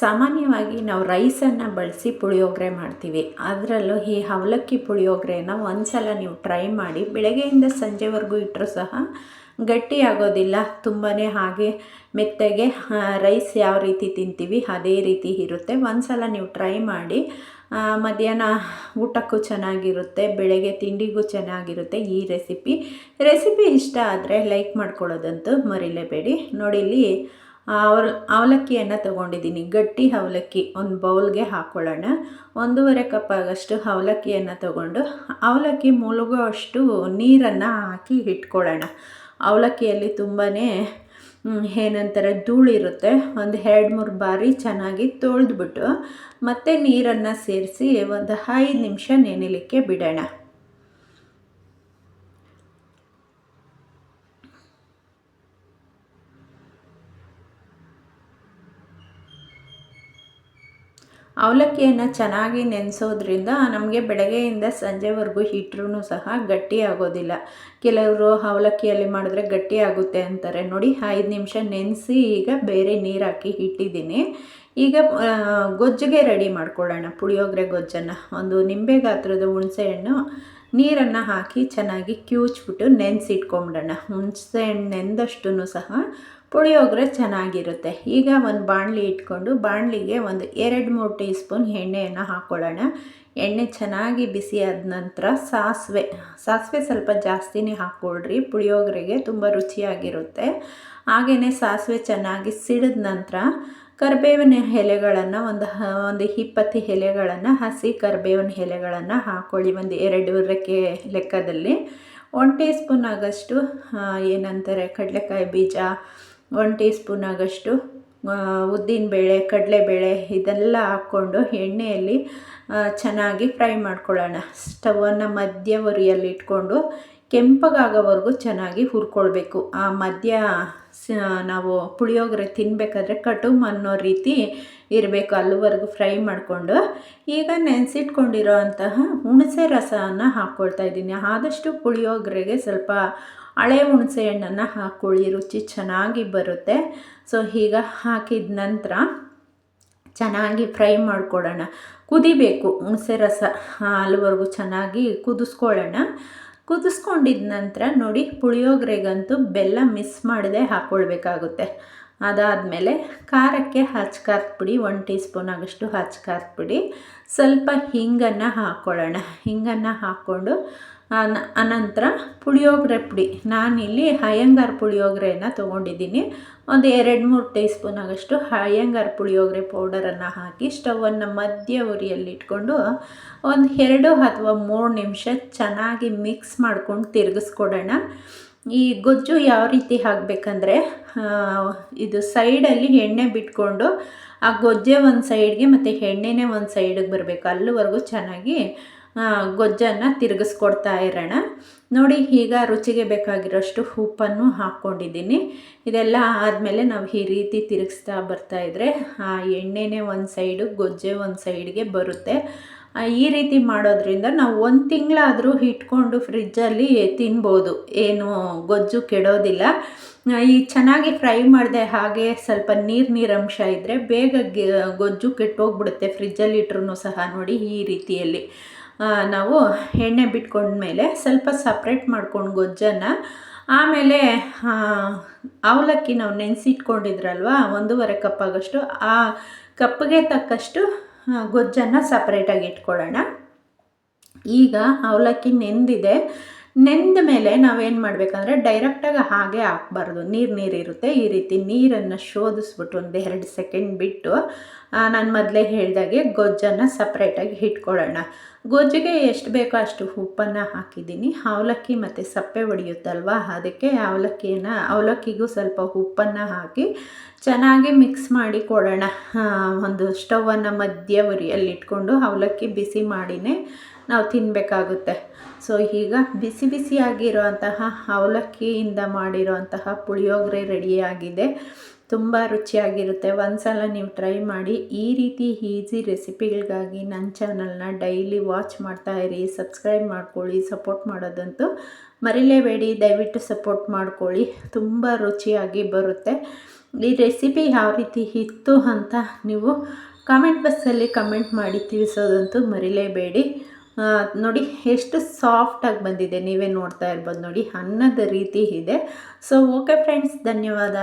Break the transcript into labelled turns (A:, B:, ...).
A: ಸಾಮಾನ್ಯವಾಗಿ ನಾವು ರೈಸನ್ನು ಬಳಸಿ ಪುಳಿಯೋಗರೆ ಮಾಡ್ತೀವಿ. ಅದರಲ್ಲೂ ಈ ಅವಲಕ್ಕಿ ಪುಳಿಯೋಗರೆನ ಒಂದು ಸಲ ನೀವು ಟ್ರೈ ಮಾಡಿ. ಬೆಳಗ್ಗೆಯಿಂದ ಸಂಜೆವರೆಗೂ ಇಟ್ಟರೂ ಸಹ ಗಟ್ಟಿ ಆಗೋದಿಲ್ಲ ತುಂಬಾ ಹಾಗೆ ಮೆತ್ತಗೆ ರೈಸ್ ಯಾವ ರೀತಿ ತಿಂತೀವಿ ಅದೇ ರೀತಿ ಇರುತ್ತೆ. ಒಂದು ಸಲ ನೀವು ಟ್ರೈ ಮಾಡಿ. ಮಧ್ಯಾಹ್ನ ಊಟಕ್ಕೂ ಚೆನ್ನಾಗಿರುತ್ತೆ, ಬೆಳಗ್ಗೆ ತಿಂಡಿಗೂ ಚೆನ್ನಾಗಿರುತ್ತೆ ಈ ರೆಸಿಪಿ. ರೆಸಿಪಿ ಇಷ್ಟ ಆದರೆ ಲೈಕ್ ಮಾಡ್ಕೊಳ್ಳೋದಂತೂ ಮರಿಲೇಬೇಡಿ. ನೋಡಿ ಇಲ್ಲಿ ಅವಲ್ ಅವಲಕ್ಕಿಯನ್ನು ತೊಗೊಂಡಿದ್ದೀನಿ. ಗಟ್ಟಿ ಅವಲಕ್ಕಿ ಒಂದು ಬೌಲ್ಗೆ ಹಾಕ್ಕೊಳ್ಳೋಣ ಒಂದೂವರೆ ಕಪ್ ಆಗಷ್ಟು ಅವಲಕ್ಕಿಯನ್ನು ತೊಗೊಂಡು ಅವಲಕ್ಕಿ ಮುಳುಗೋ ಅಷ್ಟು ನೀರನ್ನು ಹಾಕಿ ಇಟ್ಕೊಳ್ಳೋಣ. ಅವಲಕ್ಕಿಯಲ್ಲಿ ತುಂಬಾ ಏನಂತಾರೆ ಧೂಳಿರುತ್ತೆ ಒಂದು ಎರಡು ಮೂರು ಬಾರಿ ಚೆನ್ನಾಗಿ ತೊಳೆದ್ಬಿಟ್ಟು ಮತ್ತೆ ನೀರನ್ನು ಸೇರಿಸಿ ಒಂದು ಐದು ನಿಮಿಷ ನೆನೆಲಿಕ್ಕೆ ಬಿಡೋಣ. ಅವಲಕ್ಕಿಯನ್ನು ಚೆನ್ನಾಗಿ ನೆನೆಸೋದ್ರಿಂದ ನಮಗೆ ಬೆಳಗ್ಗೆಯಿಂದ ಸಂಜೆವರೆಗೂ ಹಿಟ್ಟರೂ ಸಹ ಗಟ್ಟಿ ಆಗೋದಿಲ್ಲ ಕೆಲವರು ಅವಲಕ್ಕಿಯಲ್ಲಿ ಮಾಡಿದ್ರೆ ಗಟ್ಟಿ ಆಗುತ್ತೆ ಅಂತಾರೆ. ನೋಡಿ, ಐದು ನಿಮಿಷ ನೆನೆಸಿ ಈಗ ಬೇರೆ ನೀರು ಹಾಕಿ ಇಟ್ಟಿದ್ದೀನಿ. ಈಗ ಗೊಜ್ಜಿಗೆ ರೆಡಿ ಮಾಡ್ಕೊಳ್ಳೋಣ. ಪುಳಿಯೋಗರೆ ಗೊಜ್ಜನ್ನು. ಒಂದು ನಿಂಬೆ ಗಾತ್ರದ ಹುಣಸೆಹಣ್ಣು, ನೀರನ್ನು ಹಾಕಿ ಚೆನ್ನಾಗಿ ಕ್ಯೂಚ್ಬಿಟ್ಟು ನೆನೆಸಿಟ್ಕೊಂಬಿಡೋಣ. ಹುಣಸೆ ಹಣ್ಣು ನೆಂದಷ್ಟು ಸಹ ಪುಳಿಯೋಗರೆ ಚೆನ್ನಾಗಿರುತ್ತೆ. ಈಗ ಒಂದು ಬಾಣಲಿ ಇಟ್ಕೊಂಡು ಬಾಣಲಿಗೆ ಒಂದು ಎರಡು ಮೂರು ಟೀ ಸ್ಪೂನ್ ಎಣ್ಣೆಯನ್ನು ಹಾಕ್ಕೊಳ್ಳೋಣ ಎಣ್ಣೆ ಚೆನ್ನಾಗಿ ಬಿಸಿ ಆದ ನಂತರ ಸಾಸಿವೆ. ಸಾಸಿವೆ ಸ್ವಲ್ಪ ಜಾಸ್ತಿನೇ ಹಾಕ್ಕೊಳ್ರಿ ಪುಳಿಯೋಗರೆಗೆ ತುಂಬ ರುಚಿಯಾಗಿರುತ್ತೆ. ಹಾಗೆಯೇ ಸಾಸಿವೆ ಚೆನ್ನಾಗಿ ಸಿಡಿದ ನಂತರ ಕರಿಬೇವಿನ ಎಲೆಗಳನ್ನು ಒಂದು ಒಂದು ಇಪ್ಪತ್ತು ಎಲೆಗಳನ್ನು ಹಸಿ ಕರಿಬೇವಿನ ಎಲೆಗಳನ್ನು ಹಾಕ್ಕೊಳ್ಳಿ ಒಂದು ಎರಡು ರೆಕ್ಕೆ ಲೆಕ್ಕದಲ್ಲಿ. ಒನ್ ಟೀ ಸ್ಪೂನ್ ಆಗಷ್ಟು ಏನಂತಾರೆ, ಕಡಲೆಕಾಯಿ ಬೀಜ ಒನ್ ಟೀ ಸ್ಪೂನ್ ಆಗಷ್ಟು ಕಡಲೆ ಕಡಲೆಬೇಳೆ ಇದೆಲ್ಲ ಹಾಕ್ಕೊಂಡು ಎಣ್ಣೆಯಲ್ಲಿ ಚೆನ್ನಾಗಿ ಫ್ರೈ ಮಾಡ್ಕೊಳ್ಳೋಣ. ಸ್ಟವನ್ನು ಮಧ್ಯ ಉರಿಯಲ್ಲಿ ಇಟ್ಕೊಂಡು ಕೆಂಪಗಾಗೋವರೆಗೂ ಚೆನ್ನಾಗಿ ಹುರ್ಕೊಳ್ಬೇಕು. ಆ ಮಧ್ಯ ನಾವು ಪುಳಿಯೋಗರೆ ತಿನ್ನಬೇಕಾದ್ರೆ ಕಟುಮ್ ಅನ್ನೋ ರೀತಿ ಇರಬೇಕು, ಅಲ್ಲಿವರೆಗೂ ಫ್ರೈ ಮಾಡಿಕೊಂಡು. ಈಗ ನೆನೆಸಿಟ್ಕೊಂಡಿರೋ ಅಂತಹ ಹುಣಸೆ ರಸವನ್ನು ಹಾಕ್ಕೊಳ್ತಾ ಇದ್ದೀನಿ. ಆದಷ್ಟು ಪುಳಿಯೋಗರೆಗೆ ಸ್ವಲ್ಪ ಹಳೆ ಹುಣಸೆ ಹಣ್ಣನ್ನು ಹಾಕ್ಕೊಳ್ಳಿ ರುಚಿ ಚೆನ್ನಾಗಿ ಬರುತ್ತೆ. ಸೊ ಈಗ ಹಾಕಿದ ನಂತರ ಚೆನ್ನಾಗಿ ಫ್ರೈ ಮಾಡಿಕೊಡೋಣ. ಕುದಿಬೇಕು ಹುಣಸೆ ರಸ ಅಲ್ಲಿವರೆಗೂ ಚೆನ್ನಾಗಿ ಕುದಿಸ್ಕೊಳ್ಳೋಣ. ಕುದಿಸ್ಕೊಂಡಿದ ನಂತರ ನೋಡಿ, ಪುಳಿಯೋಗರೆಗಂತೂ ಬೆಲ್ಲ ಮಿಸ್ ಮಾಡದೆ ಹಾಕ್ಕೊಳ್ಬೇಕಾಗುತ್ತೆ ಅದಾದಮೇಲೆ ಖಾರಕ್ಕೆ ಖಾರದ ಪುಡಿ ಒನ್ ಟೀ ಸ್ಪೂನ್ ಆಗಷ್ಟು ಖಾರದ ಪುಡಿ. ಸ್ವಲ್ಪ ಹಿಂಗನ್ನು ಹಾಕ್ಕೊಳ್ಳೋಣ ಹಿಂಗನ್ನು ಹಾಕ್ಕೊಂಡು ಅನಂತರ ಪುಳಿಯೋಗರೆ ಪುಡಿ. ನಾನಿಲ್ಲಿ ಅಯ್ಯಂಗಾರ್ ಪುಳಿಯೋಗರೆನ ತೊಗೊಂಡಿದ್ದೀನಿ. ಒಂದು ಎರಡು ಮೂರು ಟೀ ಸ್ಪೂನ್ ಆಗಷ್ಟು ಅಯ್ಯಂಗಾರ್ ಪುಳಿಯೋಗರೆ ಪೌಡರನ್ನು ಹಾಕಿ ಸ್ಟವನ್ನು ಮಧ್ಯ ಉರಿಯಲ್ಲಿ ಇಟ್ಕೊಂಡು ಒಂದು ಎರಡು ಅಥವಾ ಮೂರು ನಿಮಿಷ ಚೆನ್ನಾಗಿ ಮಿಕ್ಸ್ ಮಾಡ್ಕೊಂಡು ತಿರುಗಿಸ್ಕೊಡೋಣ. ಈ ಗೊಜ್ಜು ಯಾವ ರೀತಿ ಹಾಕಬೇಕಂದ್ರೆ ಇದು ಸೈಡಲ್ಲಿ ಎಣ್ಣೆ ಬಿಟ್ಕೊಂಡು ಆ ಗೊಜ್ಜೆ ಒಂದು ಸೈಡ್ಗೆ ಮತ್ತು ಎಣ್ಣೆನೇ ಒಂದು ಸೈಡಿಗೆ ಬರಬೇಕು. ಅಲ್ಲಿವರೆಗೂ ಚೆನ್ನಾಗಿ ಗೊಜ್ಜನ್ನು ತಿರುಗಿಸ್ಕೊಡ್ತಾ ಇರೋಣ. ನೋಡಿ, ಈಗ ರುಚಿಗೆ ಬೇಕಾಗಿರೋಷ್ಟು ಉಪ್ಪನ್ನು ಹಾಕ್ಕೊಂಡಿದ್ದೀನಿ. ಇದೆಲ್ಲ ಆದಮೇಲೆ ನಾವು ಈ ರೀತಿ ತಿರುಗಿಸ್ತಾ ಬರ್ತಾಯಿದ್ರೆ ಆ, ಎಣ್ಣೆನೇ ಒಂದು ಸೈಡು ಗೊಜ್ಜೆ ಒಂದು ಸೈಡ್ಗೆ ಬರುತ್ತೆ. ಈ ರೀತಿ ಮಾಡೋದ್ರಿಂದ ನಾವು ಒಂದು ತಿಂಗಳಾದರೂ ಇಟ್ಕೊಂಡು ಫ್ರಿಜ್ಜಲ್ಲಿ ತಿನ್ಬೋದು. ಏನು ಗೊಜ್ಜು ಕೆಡೋದಿಲ್ಲ. ಈ ಚೆನ್ನಾಗಿ ಫ್ರೈ ಮಾಡಿದೆ ಹಾಗೆ ಸ್ವಲ್ಪ ನೀರು ನೀರಂಶ ಇದ್ದರೆ ಬೇಗ ಗೊಜ್ಜು ಕೆಟ್ಟೋಗ್ಬಿಡುತ್ತೆ ಫ್ರಿಜ್ಜಲ್ಲಿ ಇಟ್ರೂ ಸಹ ನೋಡಿ ಈ ರೀತಿಯಲ್ಲಿ. ನಾವು ಎಣ್ಣೆ ಬಿಟ್ಕೊಂಡ್ಮೇಲೆ ಸ್ವಲ್ಪ ಸಪ್ರೇಟ್ ಮಾಡ್ಕೊಂಡು ಗೊಜ್ಜನ್ನು. ಆಮೇಲೆ ಅವಲಕ್ಕಿ ನಾವು ನೆನೆಸಿಟ್ಕೊಂಡಿದ್ರಲ್ವ, ಒಂದೂವರೆ ಕಪ್ ಆಗೋಷ್ಟು, ಆ ಕಪ್ಪಿಗೆ ತಕ್ಕಷ್ಟು ಗೊಜ್ಜನ್ನು ಸಪ್ರೇಟಾಗಿ ಇಟ್ಕೊಳ್ಳೋಣ. ಈಗ ಅವಲಕ್ಕಿ ನೆಂದಿದೆ. ನೆಂದ ಮೇಲೆ ನಾವೇನು ಮಾಡಬೇಕಂದ್ರೆ ಡೈರೆಕ್ಟಾಗಿ ಹಾಗೆ ಹಾಕ್ಬಾರ್ದು. ನೀರು ನೀರಿರುತ್ತೆ. ಈ ರೀತಿ ನೀರನ್ನು ಶೋಧಿಸ್ಬಿಟ್ಟು ಒಂದು ಎರಡು ಸೆಕೆಂಡ್ ಬಿಟ್ಟು ನಾನು ಮೊದಲೇ ಹೇಳಿದಾಗೆ ಗೊಜ್ಜನ್ನು ಸಪ್ರೇಟಾಗಿ ಇಟ್ಕೊಳ್ಳೋಣ ಗೊಜ್ಜಿಗೆ ಎಷ್ಟು ಬೇಕೋ ಅಷ್ಟು ಉಪ್ಪನ್ನು ಹಾಕಿದ್ದೀನಿ. ಅವಲಕ್ಕಿ ಮತ್ತು ಸಪ್ಪೆ ಹೊಡೆಯುತ್ತಲ್ವ ಅದಕ್ಕೆ ಅವಲಕ್ಕಿಯನ್ನು, ಅವಲಕ್ಕಿಗೂ ಸ್ವಲ್ಪ ಉಪ್ಪನ್ನು ಹಾಕಿ ಚೆನ್ನಾಗಿ ಮಿಕ್ಸ್ ಮಾಡಿ ಕೊಡೋಣ. ಒಂದು ಸ್ಟವನ್ನು ಮಧ್ಯ ಉರಿಯಲ್ಲಿ ಇಟ್ಕೊಂಡು ಅವಲಕ್ಕಿ ಬಿಸಿ ಮಾಡಿನೇ ನಾವು ತಿನ್ನಬೇಕಾಗುತ್ತೆ ಸೊ ಈಗ ಬಿಸಿ ಬಿಸಿಯಾಗಿರುವಂತಹ ಅವಲಕ್ಕಿಯಿಂದ ಮಾಡಿರುವಂತಹ ಪುಳಿಯೋಗರೆ ರೆಡಿಯಾಗಿದೆ ತುಂಬ ರುಚಿಯಾಗಿರುತ್ತೆ. ಒಂದು ಸಲ ನೀವು ಟ್ರೈ ಮಾಡಿ, ಈ ರೀತಿ ಈಸಿ ರೆಸಿಪಿಗಳಿಗಾಗಿ ನನ್ನ ಚಾನಲ್ನ ಡೈಲಿ ವಾಚ್ ಮಾಡ್ತಾ ಇರಿ. ಸಬ್ಸ್ಕ್ರೈಬ್ ಮಾಡ್ಕೊಳ್ಳಿ ಸಪೋರ್ಟ್ ಮಾಡೋದಂತೂ ಮರಿಲೇಬೇಡಿ. ದಯವಿಟ್ಟು ಸಪೋರ್ಟ್ ಮಾಡ್ಕೊಳ್ಳಿ. ತುಂಬ ರುಚಿಯಾಗಿ ಬರುತ್ತೆ. ಈ ರೆಸಿಪಿ ಯಾವ ರೀತಿ ಇತ್ತು ಅಂತ ನೀವು ಕಾಮೆಂಟ್ ಬಾಕ್ಸಲ್ಲಿ ಕಮೆಂಟ್ ಮಾಡಿ ತಿಳಿಸೋದಂತೂ ಮರಿಲೇಬೇಡಿ. ನೋಡಿ, ಎಷ್ಟು ಸಾಫ್ಟಾಗಿ ಬಂದಿದೆ. ನೀವೇ ನೋಡ್ತಾ ಇರ್ಬೋದು ನೋಡಿ, ಅನ್ನದ ರೀತಿ ಇದೆ. ಸೊ ಓಕೆ ಫ್ರೆಂಡ್ಸ್ ಧನ್ಯವಾದ.